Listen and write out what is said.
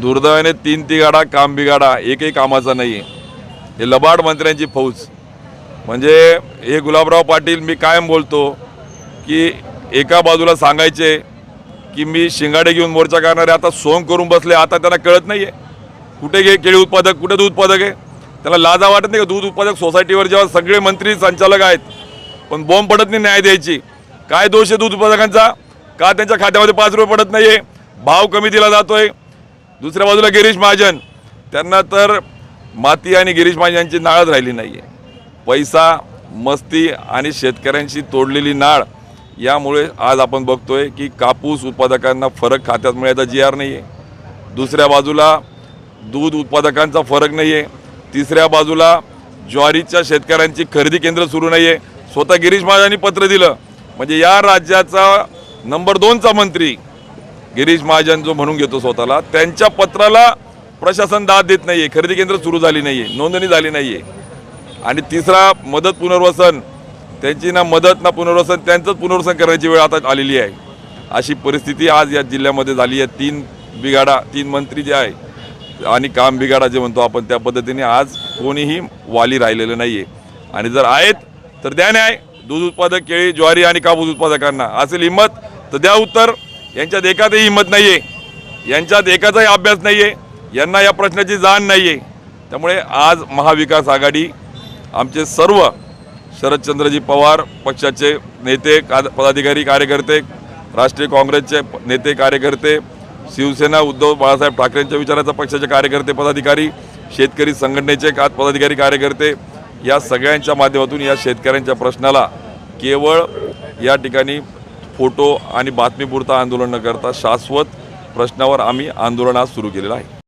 दुर्दैवाने तीन तिगाडा काम बिगाडा एकही कामाचा नाही आहे हे लबाड मंत्र्यांची फौज. म्हणजे हे गुलाबराव पाटील मी कायम बोलतो की एका बाजूला सांगायचे की मी शिंगाडे घेऊन मोर्चा करणारे आता सोंग करून बसले आता त्यांना कळत नाही आहे कुठे घे केळी उत्पादक कुठे दूध उत्पादक आहे? त्याला लाजा वाटत नाही का? दूध उत्पादक सोसायटीवर जेव्हा सगळे मंत्री संचालक आहेत पण बॉम्ब पडत नाही न्याय द्यायची. काय दोष आहे दूध उत्पादकांचा? का त्यांच्या खात्यामध्ये पाच रुपये पडत नाही आहे भाव कमी दिला जातोय. दुसऱ्या बाजूला गिरीश महाजन. त्यांना तर माती आणि गिरीश महाजन यांची नाळच राहिली नाही आहे पैसा मस्ती आणि शेतकऱ्यांशी तोडलेली नाळ यामुळे आज आपण बघतोय की कापूस उत्पादकांना फरक खात्यात मिळायचा जी आर नाही आहे दुसऱ्या बाजूला दूध उत्पादकांचा फरक नाही आहे तिसऱ्या बाजूला ज्वारीच्या शेतकऱ्यांची खरेदी केंद्र सुरू नाही आहे स्वतः गिरीश महाजनांनी पत्र दिलं. म्हणजे या राज्याचा नंबर दोनचा मंत्री गिरीश महाजन जो म्हणून घेतो स्वतःला त्यांच्या पत्राला प्रशासन दाद देत नाही आहे खरेदी केंद्र सुरू झाली आहे नोंदणी झाली नाहीये. आणि तिसरा मदत पुनर्वसन त्यांची ना मदत ना पुनर्वसन त्यांचंच पुनर्वसन करण्याची वेळ आता आलेली आहे. अशी परिस्थिती आज या जिल्ह्यामध्ये झाली आहे. तीन बिघाडा तीन मंत्री जे आहे आणि काम बिघाडा जे म्हणतो आपण त्या पद्धतीने आज कोणीही वाली राहिलेलं नाही आहे आणि जर आहेत तर द्या न्याय. दूध उत्पादक केळी ज्वारी आणि कापूस उत्पादकांना. असेल हिंमत तर द्या उत्तर. यांच्यात एकातही हिंमत नाही आहे यांच्यात एकाचाही अभ्यास नाही आहे यांना या प्रश्नाची जाण नाही आहे त्यामुळे आज महाविकास आघाडी आमचे सर्व शरदचंद्रजी पवार पक्षाचे नेते का पदाधिकारी कार्यकर्ते राष्ट्रीय काँग्रेसचे नेते कार्यकर्ते शिवसेना उद्धव बाळासाहेब ठाकरेंच्या विचाराचा पक्षाचे कार्यकर्ते पदाधिकारी शेतकरी संघटनेचे का पदाधिकारी कार्यकर्ते या सगळ्यांच्या माध्यमातून या शेतकऱ्यांच्या प्रश्नाला केवळ या ठिकाणी फोटो आणि बातमीपुरता आंदोलन न करता शाश्वत प्रश्नावर आम्ही आंदोलन आज सुरू केलेलं आहे.